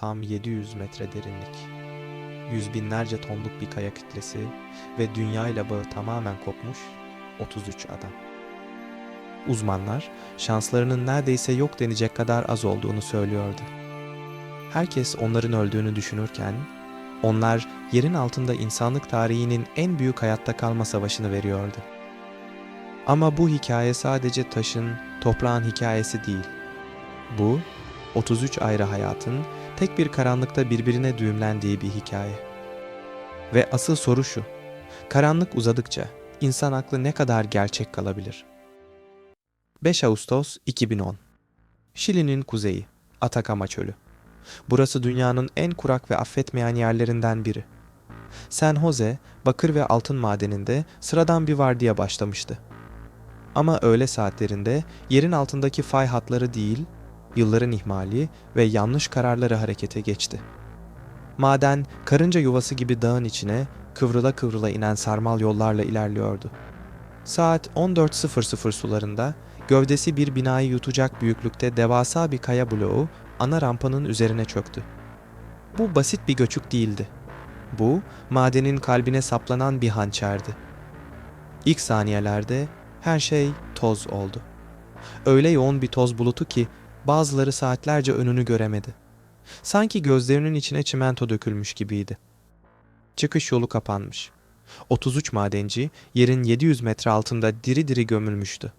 tam 700 metre derinlik. Yüz binlerce tonluk bir kaya kütlesi ve dünya ile bağı tamamen kopmuş 33 adam. Uzmanlar şanslarının neredeyse yok denecek kadar az olduğunu söylüyordu. Herkes onların öldüğünü düşünürken onlar yerin altında insanlık tarihinin en büyük hayatta kalma savaşını veriyordu. Ama bu hikaye sadece taşın, toprağın hikayesi değil. Bu, 33 ayrı hayatın tek bir karanlıkta birbirine düğümlendiği bir hikaye. Ve asıl soru şu, karanlık uzadıkça insan aklı ne kadar gerçek kalabilir? 5 Ağustos 2010 Şili'nin kuzeyi, Atakama Çölü. Burası dünyanın en kurak ve affetmeyen yerlerinden biri. San Jose, bakır ve altın madeninde sıradan bir vardiya başlamıştı. Ama öğle saatlerinde yerin altındaki fay hatları değil, yılların ihmali ve yanlış kararları harekete geçti. Maden, karınca yuvası gibi dağın içine kıvrıla kıvrıla inen sarmal yollarla ilerliyordu. Saat 14.00 sularında gövdesi bir binayı yutacak büyüklükte devasa bir kaya bloğu ana rampanın üzerine çöktü. Bu basit bir göçük değildi. Bu, madenin kalbine saplanan bir hançerdi. İlk saniyelerde her şey toz oldu. Öyle yoğun bir toz bulutu ki bazıları saatlerce önünü göremedi. Sanki gözlerinin içine çimento dökülmüş gibiydi. Çıkış yolu kapanmış. 33 madenci yerin 700 metre altında diri diri gömülmüştü.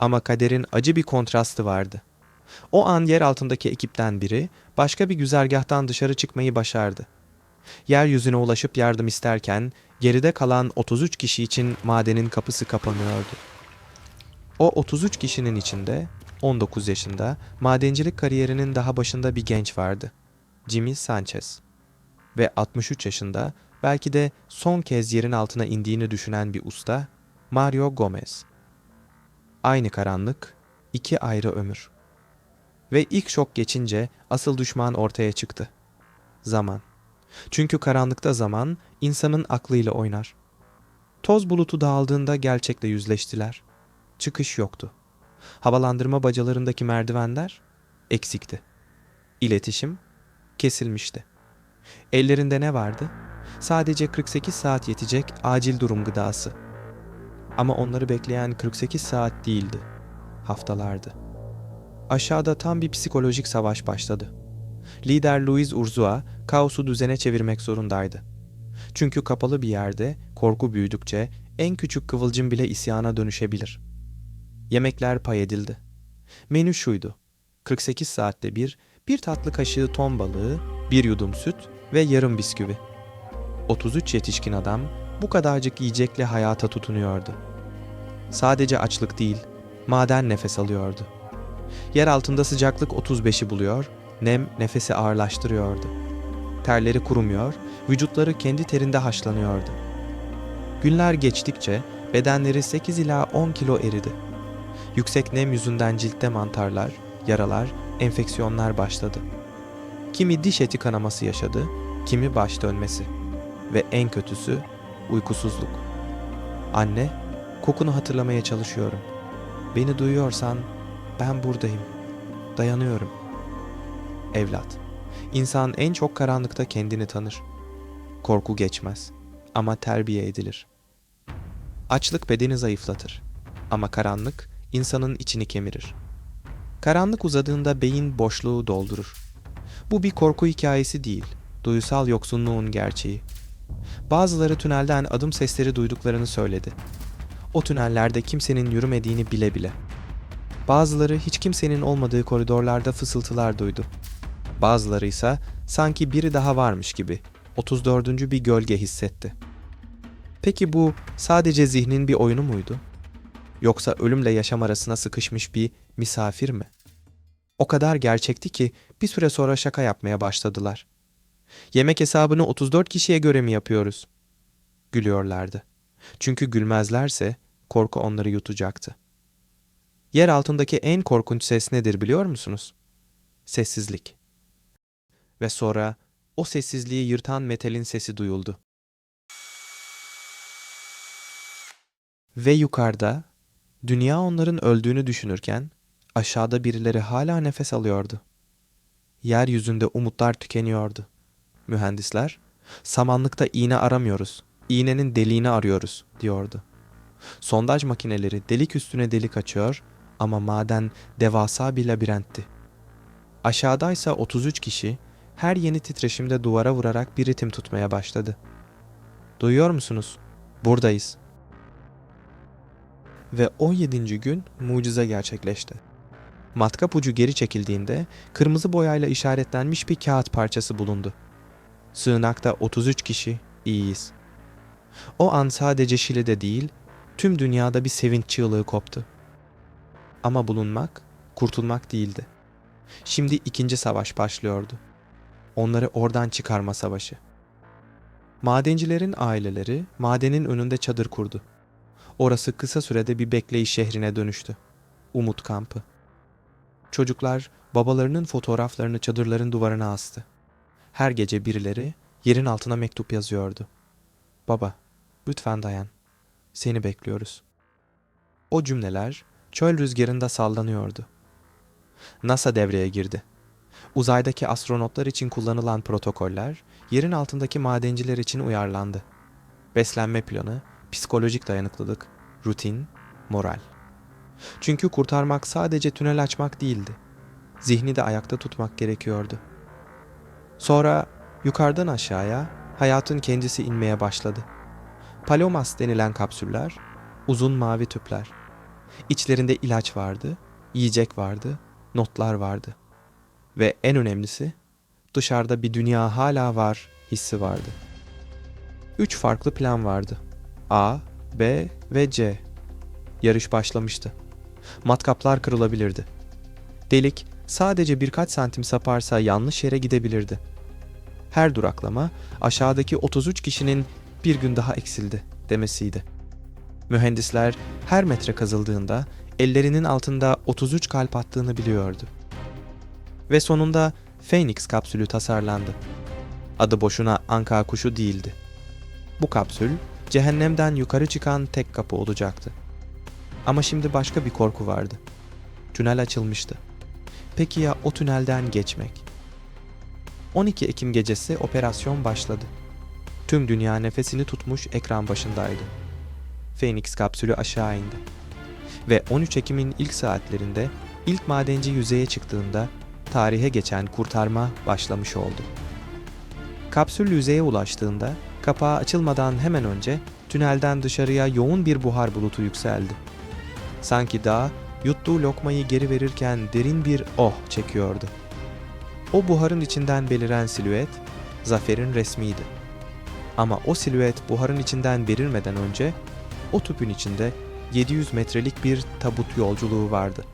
Ama kaderin acı bir kontrastı vardı. O an yer altındaki ekipten biri başka bir güzergahtan dışarı çıkmayı başardı. Yeryüzüne ulaşıp yardım isterken geride kalan 33 kişi için madenin kapısı kapanıyordu. O 33 kişinin içinde 19 yaşında madencilik kariyerinin daha başında bir genç vardı. Jimmy Sanchez. Ve 63 yaşında belki de son kez yerin altına indiğini düşünen bir usta Mario Gomez. Aynı karanlık, iki ayrı ömür. Ve ilk şok geçince asıl düşman ortaya çıktı. Zaman. Çünkü karanlıkta zaman insanın aklıyla oynar. Toz bulutu dağıldığında gerçekle yüzleştiler. Çıkış yoktu. Havalandırma bacalarındaki merdivenler eksikti. İletişim kesilmişti. Ellerinde ne vardı? Sadece 48 saat yetecek acil durum gıdası. Ama onları bekleyen 48 saat değildi. Haftalardı. Aşağıda tam bir psikolojik savaş başladı. Lider Luis Urzua kaosu düzene çevirmek zorundaydı. Çünkü kapalı bir yerde korku büyüdükçe en küçük kıvılcım bile isyana dönüşebilir. Yemekler pay edildi. Menü şuydu. 48 saatte bir, bir tatlı kaşığı ton balığı, bir yudum süt ve yarım bisküvi. 33 yetişkin adam bu kadarcık yiyecekle hayata tutunuyordu. Sadece açlık değil, maden nefes alıyordu. Yer altında sıcaklık 35'i buluyor, nem nefesi ağırlaştırıyordu. Terleri kurumuyor, vücutları kendi terinde haşlanıyordu. Günler geçtikçe bedenleri 8 ila 10 kilo eridi. Yüksek nem yüzünden ciltte mantarlar, yaralar, enfeksiyonlar başladı. Kimi diş eti kanaması yaşadı, kimi baş dönmesi ve en kötüsü uykusuzluk. Anne, kokunu hatırlamaya çalışıyorum. Beni duyuyorsan ben buradayım. Dayanıyorum. Evlat, insan en çok karanlıkta kendini tanır. Korku geçmez ama terbiye edilir. Açlık bedeni zayıflatır ama karanlık insanın içini kemirir. Karanlık uzadığında beyin boşluğu doldurur. Bu bir korku hikayesi değil, duysal yoksunluğun gerçeği. Bazıları tünelden adım sesleri duyduklarını söyledi. O tünellerde kimsenin yürümediğini bile bile. Bazıları hiç kimsenin olmadığı koridorlarda fısıltılar duydu. Bazıları ise sanki biri daha varmış gibi 34. bir gölge hissetti. Peki bu sadece zihnin bir oyunu muydu? Yoksa ölümle yaşam arasına sıkışmış bir misafir mi? O kadar gerçekti ki bir süre sonra şaka yapmaya başladılar. Yemek hesabını 34 kişiye göre mi yapıyoruz? Gülüyorlardı. Çünkü gülmezlerse korku onları yutacaktı. Yer altındaki en korkunç ses nedir biliyor musunuz? Sessizlik. Ve sonra o sessizliği yırtan metalin sesi duyuldu. Ve yukarıda dünya onların öldüğünü düşünürken aşağıda birileri hala nefes alıyordu. yeryüzünde umutlar tükeniyordu. Mühendisler, samanlıkta iğne aramıyoruz, iğnenin deliğini arıyoruz diyordu. Sondaj makineleri delik üstüne delik açıyor ama maden devasa bir labirentti. Aşağıdaysa 33 kişi her yeni titreşimde duvara vurarak bir ritim tutmaya başladı. Duyuyor musunuz? Buradayız. Ve 17. gün mucize gerçekleşti. Matkap ucu geri çekildiğinde kırmızı boyayla işaretlenmiş bir kağıt parçası bulundu. Sığınakta 33 kişi iyiyiz. O an sadece Şili'de değil, tüm dünyada bir sevinç çığlığı koptu. Ama bulunmak, kurtulmak değildi. Şimdi ikinci savaş başlıyordu. Onları oradan çıkarma savaşı. Madencilerin aileleri madenin önünde çadır kurdu. Orası kısa sürede bir bekleyiş şehrine dönüştü. Umut kampı. Çocuklar babalarının fotoğraflarını çadırların duvarına astı. Her gece birileri yerin altına mektup yazıyordu. Baba, lütfen dayan. Seni bekliyoruz. O cümleler çöl rüzgarında sallanıyordu. NASA devreye girdi. Uzaydaki astronotlar için kullanılan protokoller yerin altındaki madenciler için uyarlandı. Beslenme planı, psikolojik dayanıklılık, rutin, moral. Çünkü kurtarmak sadece tünel açmak değildi. Zihni de ayakta tutmak gerekiyordu. Sonra yukarıdan aşağıya hayatın kendisi inmeye başladı. Palomas denilen kapsüller, uzun mavi tüpler. İçlerinde ilaç vardı, yiyecek vardı, notlar vardı. Ve en önemlisi, dışarıda bir dünya hala var hissi vardı. Üç farklı plan vardı. A, B ve C. Yarış başlamıştı. Matkaplar kırılabilirdi. Delik sadece birkaç santim saparsa yanlış yere gidebilirdi. Her duraklama aşağıdaki 33 kişinin bir gün daha eksildi demesiydi. Mühendisler her metre kazıldığında ellerinin altında 33 kalp attığını biliyordu. Ve sonunda Phoenix kapsülü tasarlandı. Adı boşuna Anka kuşu değildi. Bu kapsül cehennemden yukarı çıkan tek kapı olacaktı. Ama şimdi başka bir korku vardı. Tünel açılmıştı. Peki ya o tünelden geçmek? 12 Ekim gecesi operasyon başladı. Tüm dünya nefesini tutmuş ekran başındaydı. Phoenix kapsülü aşağı indi. Ve 13 Ekim'in ilk saatlerinde ilk madenci yüzeye çıktığında tarihe geçen kurtarma başlamış oldu. Kapsül yüzeye ulaştığında kapağı açılmadan hemen önce tünelden dışarıya yoğun bir buhar bulutu yükseldi. Sanki dağ yuttuğu lokmayı geri verirken derin bir oh çekiyordu. O buharın içinden beliren silüet zaferin resmiydi. Ama o silüet buharın içinden verilmeden önce o tüpün içinde 700 metrelik bir tabut yolculuğu vardı.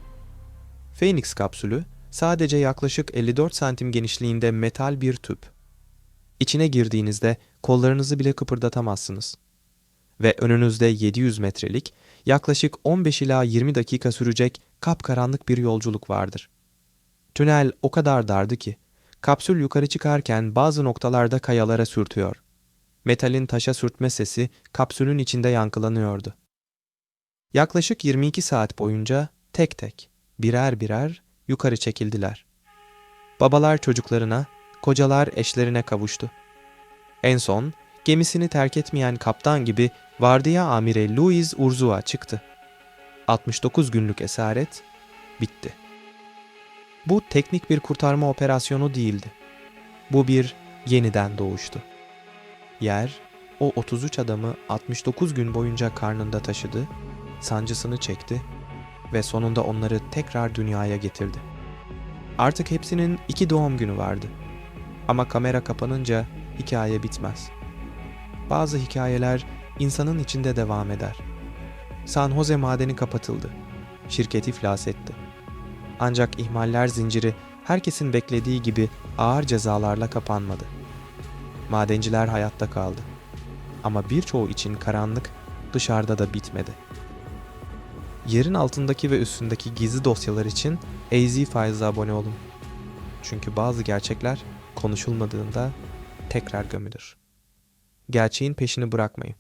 Phoenix kapsülü sadece yaklaşık 54 santim genişliğinde metal bir tüp. İçine girdiğinizde kollarınızı bile kıpırdatamazsınız. Ve önünüzde 700 metrelik, yaklaşık 15 ila 20 dakika sürecek kapkaranlık bir yolculuk vardır. Tünel o kadar dardı ki, kapsül yukarı çıkarken bazı noktalarda kayalara sürtüyor. Metalin taşa sürtme sesi kapsülün içinde yankılanıyordu. Yaklaşık 22 saat boyunca tek tek, birer birer yukarı çekildiler. Babalar çocuklarına, kocalar eşlerine kavuştu. En son gemisini terk etmeyen kaptan gibi vardiya amiri Louis Urzua çıktı. 69 günlük esaret bitti. Bu teknik bir kurtarma operasyonu değildi. Bu bir yeniden doğuştu. Yer o 33 adamı 69 gün boyunca karnında taşıdı, sancısını çekti ve sonunda onları tekrar dünyaya getirdi. Artık hepsinin iki doğum günü vardı. Ama kamera kapanınca hikaye bitmez. Bazı hikayeler insanın içinde devam eder. San Jose madeni kapatıldı. Şirket iflas etti. Ancak ihmaller zinciri herkesin beklediği gibi ağır cezalarla kapanmadı. Madenciler hayatta kaldı. Ama birçoğu için karanlık dışarıda da bitmedi. Yerin altındaki ve üstündeki gizli dosyalar için AZ Files'a abone olun. Çünkü bazı gerçekler konuşulmadığında tekrar gömülür. Gerçeğin peşini bırakmayın.